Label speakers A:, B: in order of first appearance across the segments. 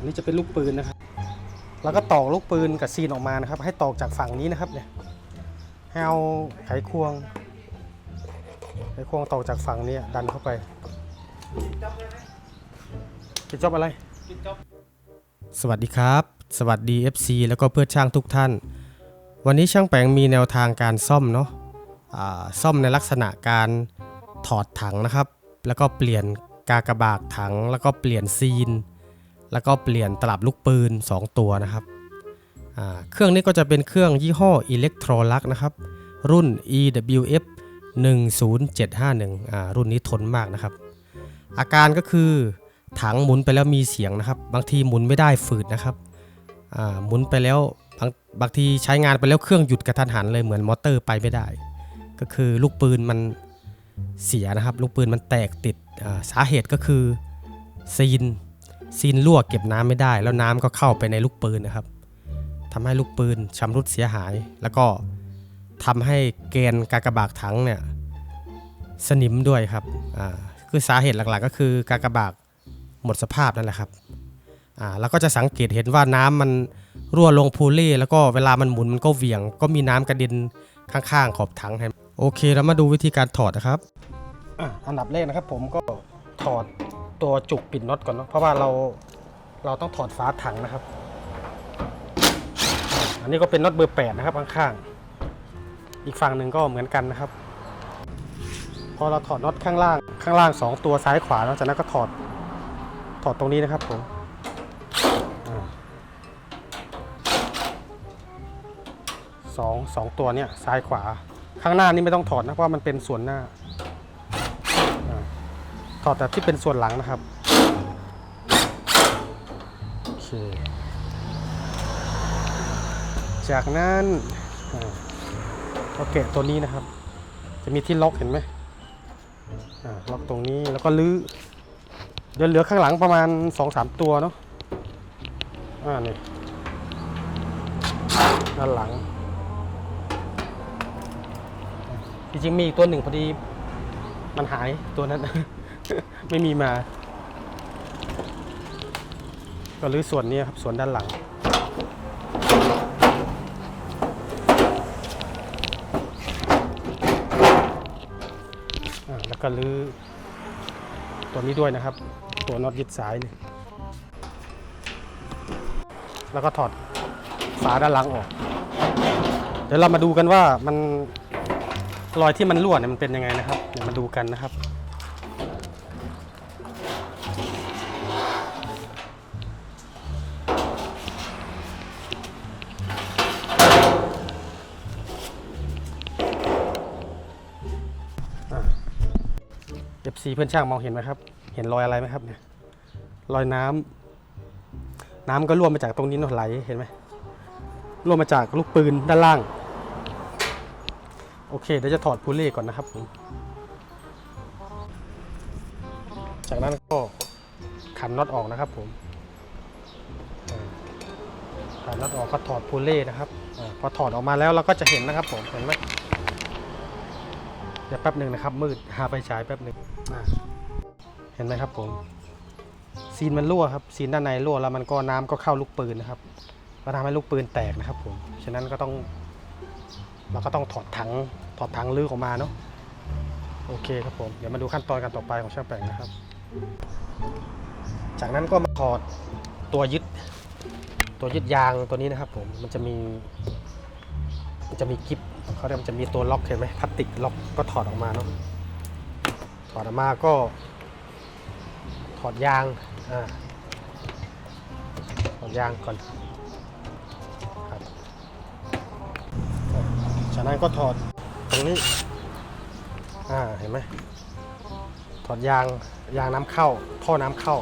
A: อันนี้จะเป็นลูกปืนนะครับ แล้วก็ตอกลูกปืนกับซีนออกมานะครับ ให้ตอกจากฝั่งนี้นะครับเนี่ยให้เอาไขควง ไขควงตอกจากฝั่งนี้ดันเข้าไปปิดจอบอะไร สวัสดีครับ สวัสดี FC แล้วก็เพื่อนช่างทุกท่าน วันนี้ช่างแปงมีแนวทางการซ่อมเนาะอ่าซ่อมในลักษณะการถอดถังนะครับ แล้วก็เปลี่ยนกากบากถัง แล้วก็เปลี่ยนซีน แล้วก็เปลี่ยนตลับลูกปืน 2 ตัวนะครับ เครื่องนี้ก็จะเป็นเครื่องยี่ห้อ Electrolux นะครับ รุ่น EWF 10751อ่ารุ่นนี้ทนมากนะครับ อาการก็คือถังหมุนไปแล้วมีเสียงนะครับ บางทีหมุนไม่ได้ฝืดนะครับหมุนไปแล้วบางบางทีใช้งานไปแล้วเครื่องหยุดกระทันหันเลยเหมือนมอเตอร์ไปไม่ได้ ก็คือลูกปืนมันเสียนะครับ ลูกปืนมันแตกติดสาเหตุก็คือซีน ซีนรั่วเก็บน้ำไม่ได้ แล้วน้ำก็เข้าไปในลูกปืนนะครับทำให้ลูกปืนชำรุดเสียหาย แล้วก็ทำให้แกนกากบากถังเนี่ยสนิมด้วยครับอ่าคือสาเหตุหลักๆ ก็คือกากบากหมดสภาพนั่นแหละครับอ่าแล้วก็จะสังเกตเห็นว่าน้ำมันรั่วลงพูเล่แล้วก็เวลามันหมุนมันก็เหวี่ยง ก็มีน้ำกระเด็นข้างๆขอบถังครับโอเคเรามาดูวิธีการถอดนะครับอะอันดับแรกนะครับผมก็ถอด ตัวจุกปิดน็อตก่อนเนาะเพราะว่าเราเราต้องถอดฝาถังนะครับ อันนี้ก็เป็นน็อตเบอร์8นะครับข้างๆอีกฝั่งหนึ่งก็เหมือนกันนะครับ พอเราถอดน็อตข้างล่างข้างล่าง 2 ตัวซ้ายขวาแล้วจากนั้นก็ถอดถอดตรงนี้นะครับผมสองสองตัวเนี้ยซ้ายขวาข้างหน้านี่ไม่ต้องถอดนะเพราะมันเป็นส่วนหน้า ถอดแต่ที่เป็นส่วนหลังนะครับโอเคจากนั้นอ่าก็แกะตัวนี้นะครับ จะมีที่ล็อกเห็นไหมล็อกตรงนี้แล้วก็ลื้อเดี๋ยวเหลือข้างหลังประมาณ 2-3 ตัวเนาะอ่านี่ด้านหลัง จริงๆมีอีกตัวหนึ่งพอดีมันหายตัวนั้น ไม่มีมา ก็รื้อส่วนนี้ครับ ส่วนด้านหลัง แล้วก็รื้อตัวนี้ด้วยนะครับ ตัวน็อตยึดสายนี่แล้วก็ถอดฝาด้านหลังออก เดี๋ยวเรามาดูกันว่ามันรอยที่มันรั่วเนี่ยมันเป็นยังไงนะครับ เดี๋ยวมาดูกันนะครับ เอฟซีเพื่อนช่างมองเห็นไหมครับ เห็นรอยอะไรไหมครับเนี่ย รอยน้ำน้ำก็ร่วมมาจากตรงนี้นอะไหลเห็นไหมร่วมมาจากลูกปืนด้านล่าง โอเคเดี๋ยวจะถอดพูเล่ก่อนนะครับผมจากนั้นก็ขันน็อตออกนะครับผมขันน็อตออกก็ถอดพูเล่นะครับอพอถอดออกมาแล้วเราก็จะเห็นนะครับผมเห็นไหมเดี๋ยวแป๊บหนึ่งนะครับมืดหาไฟฉายแป๊บหนึ่ง อ่าเห็นไหมครับผม ซีนมันรั่วครับ ซีนด้านในรั่วแล้วมันก็น้ำก็เข้าลูกปืนนะครับก็ทำให้ลูกปืนแตกนะครับผม ฉะนั้นก็ต้อง เราก็ต้องถอดถัง ถอดถังลื้อออกมาเนาะ โอเคครับผม เดี๋ยวมาดูขั้นตอนการต่อไปของช่างแปลงนะครับ จากนั้นก็มาถอดตัวยึด ตัวยึดยางตัวนี้นะครับผม มันจะมี มันจะมีกิฟเขาเรียกมันจะมีตัวล็อกเห็นไหมพลาสติกล็อกก็ถอดออกมาเนาะ ถอดออกมาก็ ถอดยางอ่าถอดยางก่อนครับจากนั้นก็ถอดตรงนี้อ่าเห็นไหมถอดยางยางน้ำเข้า ท่อน้ำเข้า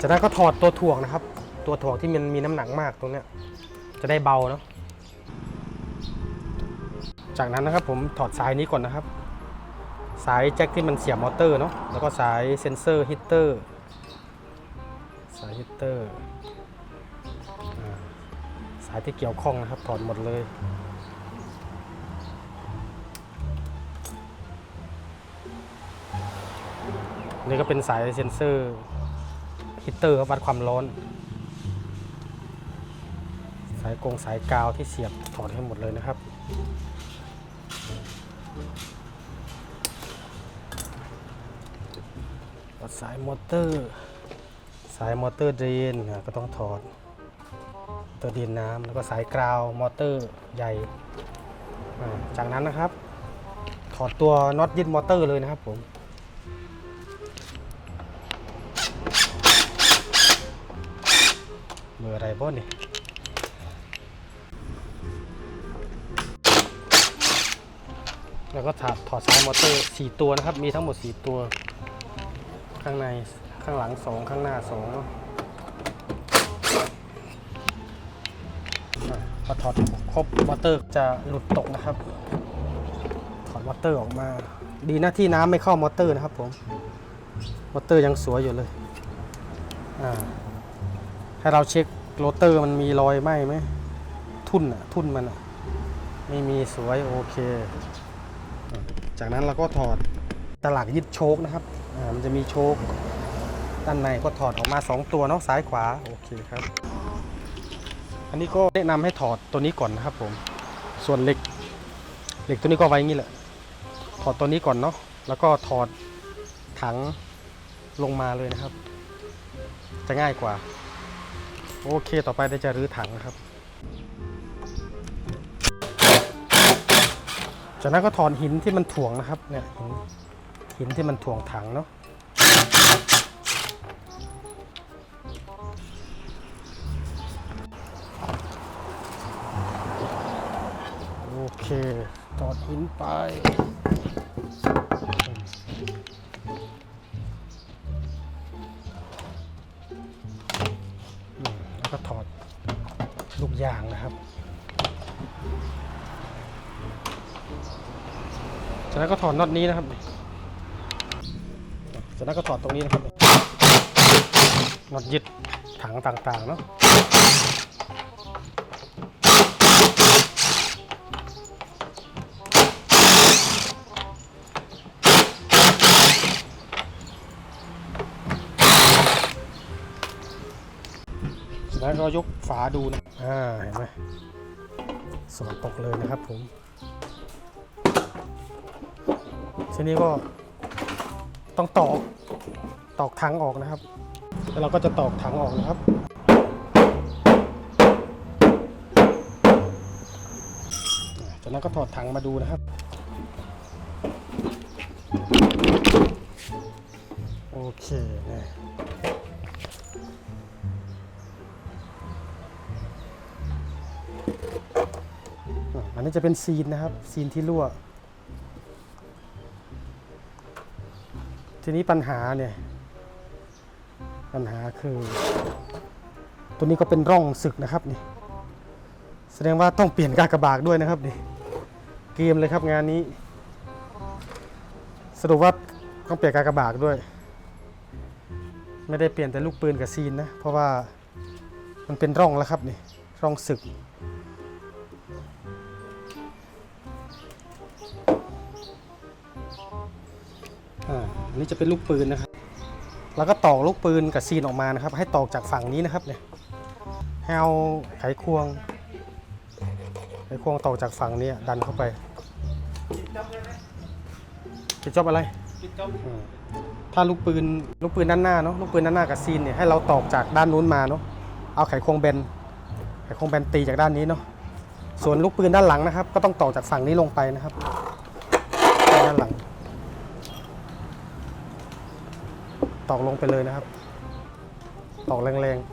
A: จากนั้นก็ถอดตัวถ่วงนะครับ ตัวถ่วงที่มันมีน้ำหนักมากตรงเนี้ยจะได้เบาเนาะจากนั้นนะครับผมถอดสายนี้ก่อนนะครับ สายแจ็คที่มันเสียบมอเตอร์เนาะแล้วก็สายเซนเซอร์ฮิตเตอร์สายฮิตเตอร์สายที่เกี่ยวข้องนะครับถอดหมดเลยนี่ก็เป็นสายเซนเซอร์ฮิตเตอร์วัดความร้อน สายกงสายกาวที่เสียบถอดให้หมดเลยนะครับ สายมอเตอร์ สายมอเตอร์เดรนก็ต้องถอดตัวดินน้ำแล้วก็สายกราวมอเตอร์ใหญ่จากนั้นนะครับ ถอดตัวน็อตยึดมอเตอร์เลยนะครับผมเบอร์อะไรบ้านี่แล้วก็ถอดถอดสายมอเตอร์ 4 ตัวนะครับ มีทั้งหมด 4 ตัว ข้างในข้างหลัง2ข้างหน้า2เนอะอะพอถอดครบมอเตอร์จะหลุดตกนะครับ ถอดมอเตอร์ออกมา ดีนะที่น้ำไม่เข้ามอเตอร์นะครับผมมอเตอร์ยังสวยอยู่เลยอ่าให้เราเช็คโรเตอร์มันมีรอยไหมไหมทุ่นอะทุ่นมันอะไม่มีสวยโอเค จากนั้นเราก็ถอดตลักยึดโชคนะครับ มันจะมีโชคด้านในก็ถอดออกมา 2 ตัวเนาะซ้ายขวาโอเคครับ อันนี้ก็แนะนำให้ถอดตัวนี้ก่อนนะครับผมส่วนเหล็กเหล็กตัวนี้ก็ไว้อย่างนี้แหละ ถอดตัวนี้ก่อนเนาะแล้วก็ถอดถังลงมาเลยนะครับ จะง่ายกว่า โอเคต่อไปเราจะรื้อถังนะครับ จากนั้นก็ถอนหินที่มันถ่วงนะครับเนี่ยหิน หินที่มันถ่วงถังเนาะโอเคถอดหินไปแล้วก็ถอดลูกยางนะครับจากนั้นก็ถอดน็อตนี้นะครับ จากนั้นก็ถอดตรงนี้นะครับน็อตยึดถังต่างๆเนาะแล้วก็ยกฝาดูนะ อ่า เห็นไหมสวนตกเลยนะครับผม ทีนี้ก็ ต้องตอกตอกถังออกนะครับ แล้วเราก็จะตอกถังออกนะครับ จากนั้นก็ถอดถังมาดูนะครับโอเคเนี่ยอะอันนี้จะเป็นซีนนะครับ ซีนที่รั่ว ทีนี้ปัญหาเนี่ย ปัญหาคือ ตัวนี้ก็เป็นร่องศึกนะครับนี่ แสดงว่าต้องเปลี่ยนกากบากด้วยนะครับนี่ เกมเลยครับงานนี้ สรุปว่าต้องเปลี่ยนกากบากด้วย ไม่ได้เปลี่ยนแต่ลูกปืนกับซีนนะ เพราะว่ามันเป็นร่องแล้วครับนี่ ร่องศึก นนี้จะเป็นลูกปืนนะครับ แล้วก็ตอกลูกปืนกับซีนออกมานะครับ ให้ตอกจากฝั่งนี้นะครับเนี่ยให้เอาไขควง ไขควงตอกจากฝั่งนี้ดันเข้าไปปิดจอบอะไรถ้าลูกปืนลูกปืนด้านหน้าเนาะลูกปืนด้านหน้ากับซีนเนี่ยให้เราตอกจากด้านนู้นมาเนาะเอาไขควงแบนไขควงแบนตีจากด้านนี้เนาะส่วนลูกปืนด้านหลังนะครับ ก็ต้องตอกจากฝั่งนี้ลงไปนะครับด้านหลัง ตอกลงไปเลยนะครับ ตอกแรง ๆ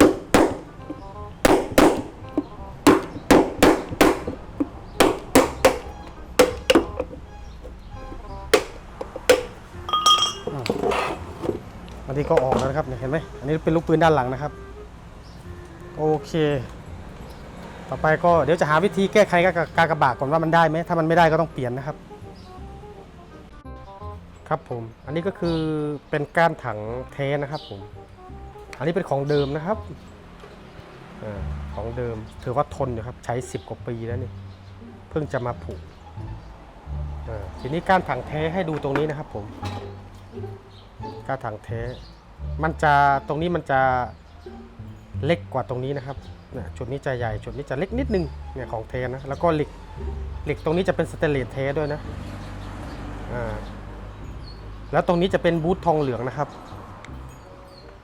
A: อันนี้ก็ออกแล้วนะครับเห็นไหมอันนี้เป็นลูกปืนด้านหลังนะครับ โอเค ต่อไปก็เดี๋ยวจะหาวิธีแก้ไขกากกากบาทก่อนว่ามันได้ไหมถ้ามันไม่ได้ก็ต้องเปลี่ยนนะครับ ครับผม อันนี้ก็คือเป็นก้านถังเทนะครับผม อันนี้เป็นของเดิมนะครับอของเดิมถือว่าทนอยู่ครับใช้ 10 กว่าปีแล้วนี่ เพิ่งจะมาผุเออทีนี้ก้านถังเทให้ดูตรงนี้นะครับผมก้านถังเทมันจะตรงนี้มันจะเล็กกว่าตรงนี้นะครับเนี่ยจุดนี้จะใหญ่จุดนี้จะเล็กนิดนึงเนี่ยของเทนะแล้วก็เหล็กเหล็กตรงนี้จะเป็นสเตนเลสเทด้วยนะอ่า แล้วตรงนี้จะเป็นบูททองเหลืองนะครับ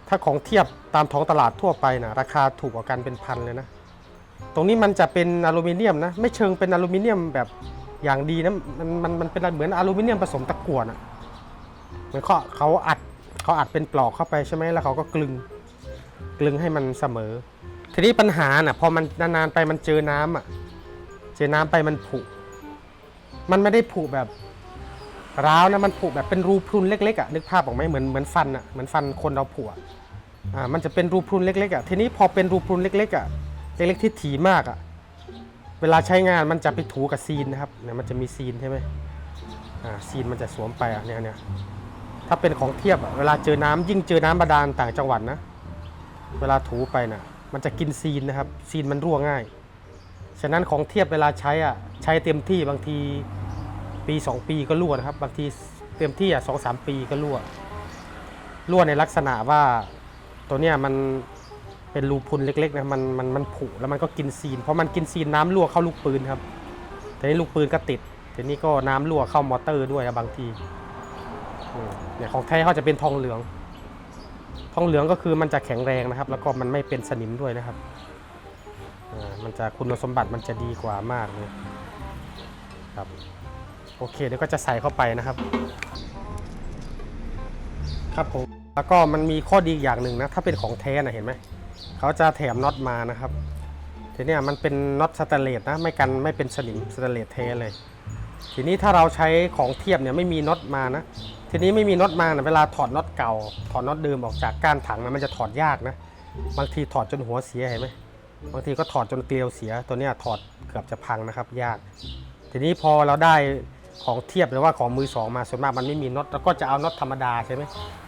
A: ถ้าของเทียบตามท้องตลาดทั่วไปนะราคาถูกกว่ากันเป็นพันเลยนะ ตรงนี้มันจะเป็นอลูมิเนียมนะ ไม่เชิงเป็นอลูมิเนียมแบบอย่างดีนะ มันมันมันเป็นเหมือนอลูมิเนียมผสมตะกั่วนะเหมือนเขาเขาอัดเขาอัดเป็นปลอกเข้าไปใช่ไหมแล้วเขาก็กลึงกลึงให้มันเสมอ ทีนี้ปัญหาน่ะพอมันนานๆไปมันเจอน้ำอะ เจอน้ำไปมันผุ มันไม่ได้ผุแบบ ร้าวนะมันผุแบบเป็นรูพรุนเล็กๆอะนึกภาพออกไหมเหมือนเหมือนฟันอะเหมือนฟันคนเราผุอะอ่ามันจะเป็นรูพรุนเล็กๆอะทีนี้พอเป็นรูพรุนเล็กๆอะเล็กๆที่ถี่มากอะ่ะเวลาใช้งานมันจะไปถูกับซีนนะครับเนี่ยมันจะมีซีนใช่ไหมอ่าซีนมันจะสวมไปอะเนี่ยเนี่ยถ้าเป็นของเทียบอะเวลาเจอน้ำยิ่งเจอน้ำบาดาลต่างจังหวัดนะเวลาถูไปนะ่ะมันจะกินซีนนะครับซีนมันรั่วง่าย ฉะนั้นของเทียบเวลาใช้อะใช้เต็มที่บางที ปี2ปีก็รั่วนะครับ บางทีเต็มที่อะสองสามปีก็รั่ว รั่วในลักษณะว่าตัวเนี้ยมันเป็นรูพุนเล็กๆนะมันมันมันผุแล้วมันก็กินซีน เพราะมันกินซีนน้ำรั่วเข้าลูกปืนครับทีนี้ลูกปืนก็ติดทีนี้ก็น้ำรั่วเข้ามอเตอร์ด้วยนะบางทีเนี่ยของแท้เขาจะเป็นทองเหลือง ทองเหลืองก็คือมันจะแข็งแรงนะครับ แล้วก็มันไม่เป็นสนิมด้วยนะครับมันจะคุณสมบัติมันจะดีกว่ามากเลยครับ โอเคเดี๋ยวก็จะใส่เข้าไปนะครับ ครับผมแล้วก็มันมีข้อดีอย่างหนึ่งนะ ถ้าเป็นของแท้นะเห็นไหมเขาจะแถมน็อตมานะครับทีนี้มันเป็นน็อตสแตนเลสนะไม่กันไม่เป็นสนิมสแตนเลสแท้เลย ทีนี้ถ้าเราใช้ของเทียบเนี่ยไม่มีน็อตมานะ ทีนี้ไม่มีน็อตมานะเวลาถอดน็อตเก่า ถอดน็อตเดิมออกจากก้านถังนะมันจะถอดยากนะ บางทีถอดจนหัวเสียเห็นไหมบางทีก็ถอดจนเกลียวเสีย ตัวเนี้ยถอดเกือบจะพังนะครับ ยาก ทีนี้พอเราได้ ของเทียบหรือว่าของมือสองมาส่วนมากมันไม่มีน็อตแล้วก็จะเอาน็อตธรรมดาใช่ไหม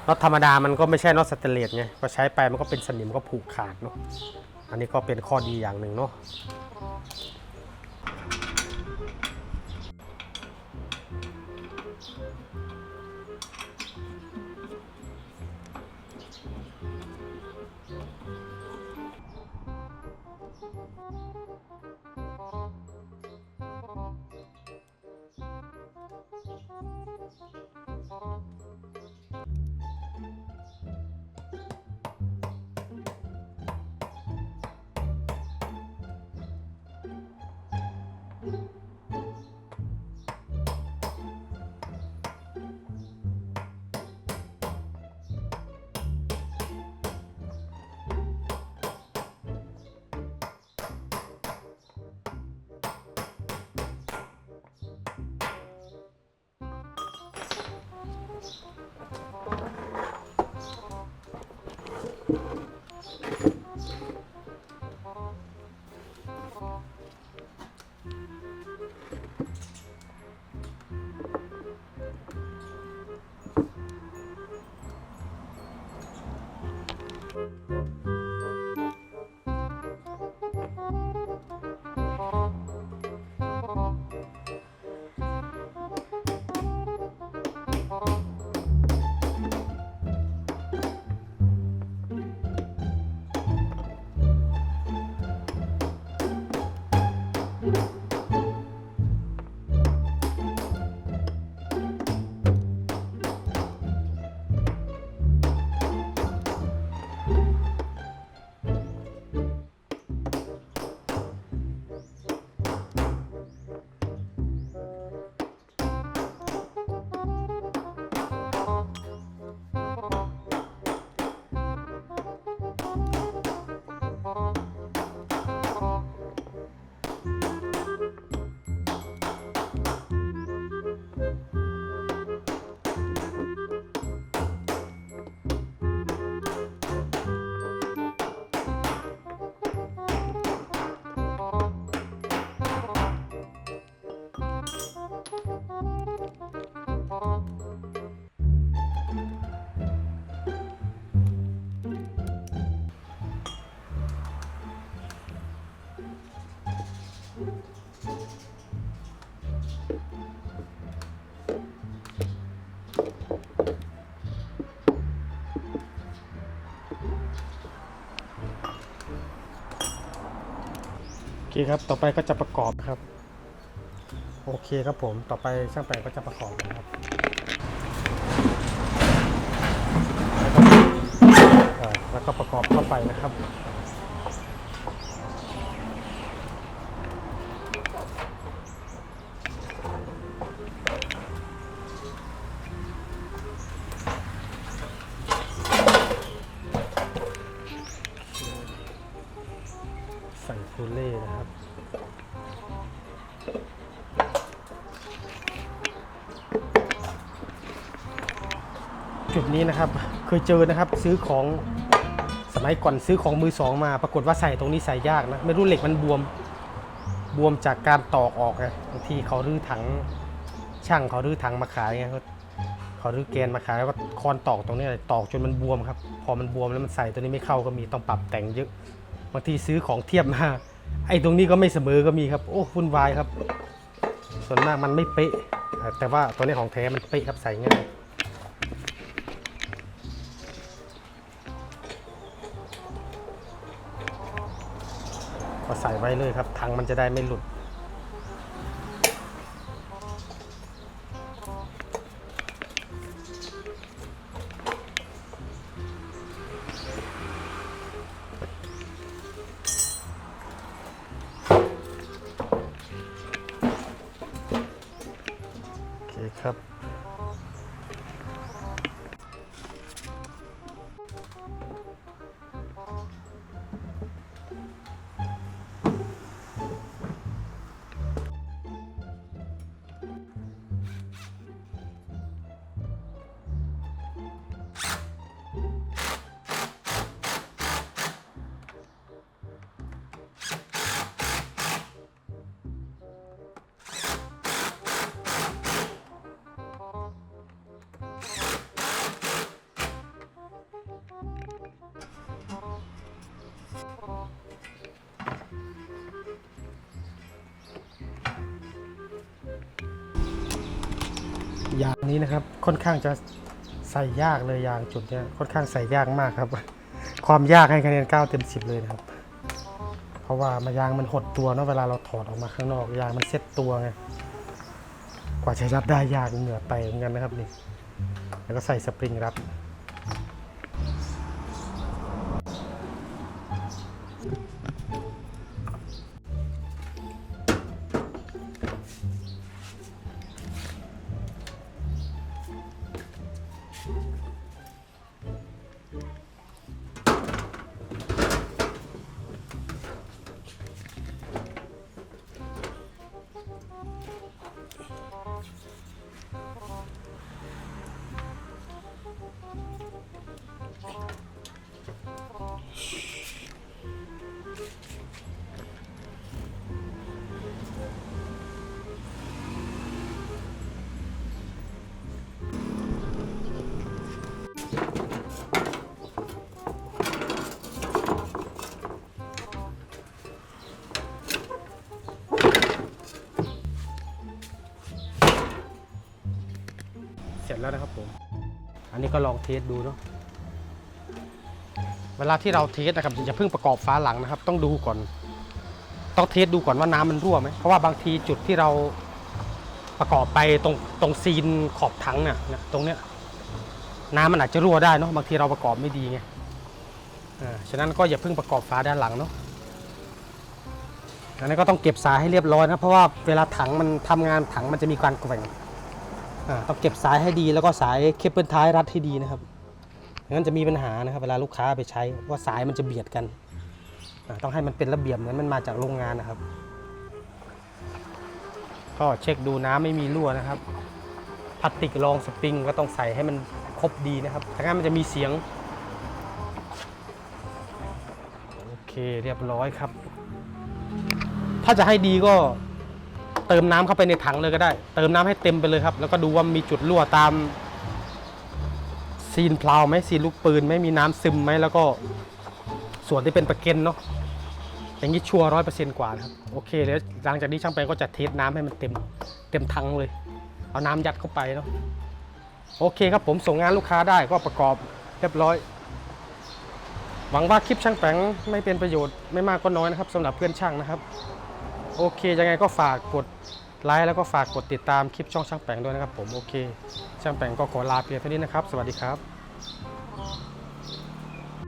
A: น็อตธรรมดามันก็ไม่ใช่น็อตสเตเลสไงก็ใช้ไปมันก็เป็นสนิมก็ผูกขาดเนาะอันนี้ก็เป็นข้อดีอย่างหนึ่งเนาะ คครับ ต่อไปก็จะประกอบครับ โอเคครับผม ต่อไปช่างแปลงก็จะประกอบนะครับแล้วก็ประกอบเข้าไปนะครับ ยเจอนะครับ ซื้อของสมัยก่อนซื้อของมือสองมา ปรากฏว่าใส่ตรงนี้ใส่ยากนะ ไม่รู้เหล็กมันบวม บวมจากการตอกออกไงบางทีเขารื้อถังช่างเขารื้อถังมาขายไงเขาเขารื้อแกนมาขายแล้วก็คอนตอกตรงนี้เลยตอกจนมันบวมครับ พอมันบวมแล้วมันใส่ตัวนี้ไม่เข้าก็มีต้องปรับแต่งเยอะบางทีซื้อของเทียบมาไอ้ตรงนี้ก็ไม่เสมอก็มีครับ โอ้วุ่นวายครับ ส่วนมากมันไม่เป๊ะ แต่ว่าตัวนี้ของแท้มันเป๊ะครับใส่ง่าย ก็ใส่ไว้เลยครับถังมันจะได้ไม่หลุด ยางนี้นะครับ ค่อนข้างจะใส่ยากเลยยางจุดเนี้ยค่อนข้างใส่ยากมากครับ ความยากให้คะแนน 9 เต็ม 10 เลยนะครับ เพราะว่ามายางมันหดตัวเนาะเวลาเราถอดออกมาข้างนอกยางมันเซ็ตตัวไงกว่าจะรับได้ยากเหงื่อไปเหมือนกันนะครับนี่แล้วก็ใส่สปริงรับ ก็ลองเทสดูเนาะเวลาที่เราเทสนะครับอย่าเพิ่งประกอบฝาหลังนะครับ ต้องดูก่อน ต้องเทสดูก่อนว่าน้ำมันรั่วไหมเพราะว่าบางทีจุดที่เราประกอบไปตรงตรงซีนขอบถังเนี่ยตรงเนี้ยน้ำมันอาจจะรั่วได้เนาะบางทีเราประกอบไม่ดีไงอ่าฉะนั้นก็อย่าเพิ่งประกอบฝาด้านหลังเนาะอันนี้ก็ต้องเก็บสายให้เรียบร้อยนะเพราะว่าเวลาถังมันทำงานถังมันจะมีการแกว่ง ต้องเก็บสายให้ดีแล้วก็สายเคเบิลท้ายรัดให้ดีนะครับไม่งั้นจะมีปัญหานะครับ เวลาลูกค้าไปใช้ว่าสายมันจะเบียดกันต้องให้มันเป็นระเบียบเหมือนมันมาจากโรงงานนะครับ ก็เช็คดูน้ำไม่มีรั่วนะครับพลาสติกรองสปริงก็ต้องใส่ให้มันครบดีนะครับถ้างั้นมันจะมีเสียงโอเคเรียบร้อยครับ ถ้าจะให้ดีก็ เติมน้ำเข้าไปในถังเลยก็ได้ เติมน้ำให้เต็มไปเลยครับ แล้วก็ดูว่ามีจุดรั่วตาม ซีนพลาวไหมซีนลูกปืนไหมมีน้ำซึมไหมแล้วก็ส่วนที่เป็นประเก็นเนาะอย่างนี้ชัวร้อยเปอร์เซ็นต์กว่าครับโอเคแล้วหลังจากนี้ช่างแปลงก็จะเทสน้ำให้มันเต็มเต็มถังเลย เอาน้ำยัดเข้าไปเนาะโอเคครับผมส่งงานลูกค้าได้ก็ประกอบเรียบร้อย หวังว่าคลิปช่างแปลงไม่เป็นประโยชน์ไม่มากก็น้อยนะครับสำหรับเพื่อนช่างนะครับ โอเคยังไงก็ฝากกดไลค์แล้วก็ฝากกดติดตามคลิปช่องช่างแปงด้วยนะครับผมโอเค ช่างแปงก็ขอลาเพียงเท่านี้นะครับ สวัสดีครับ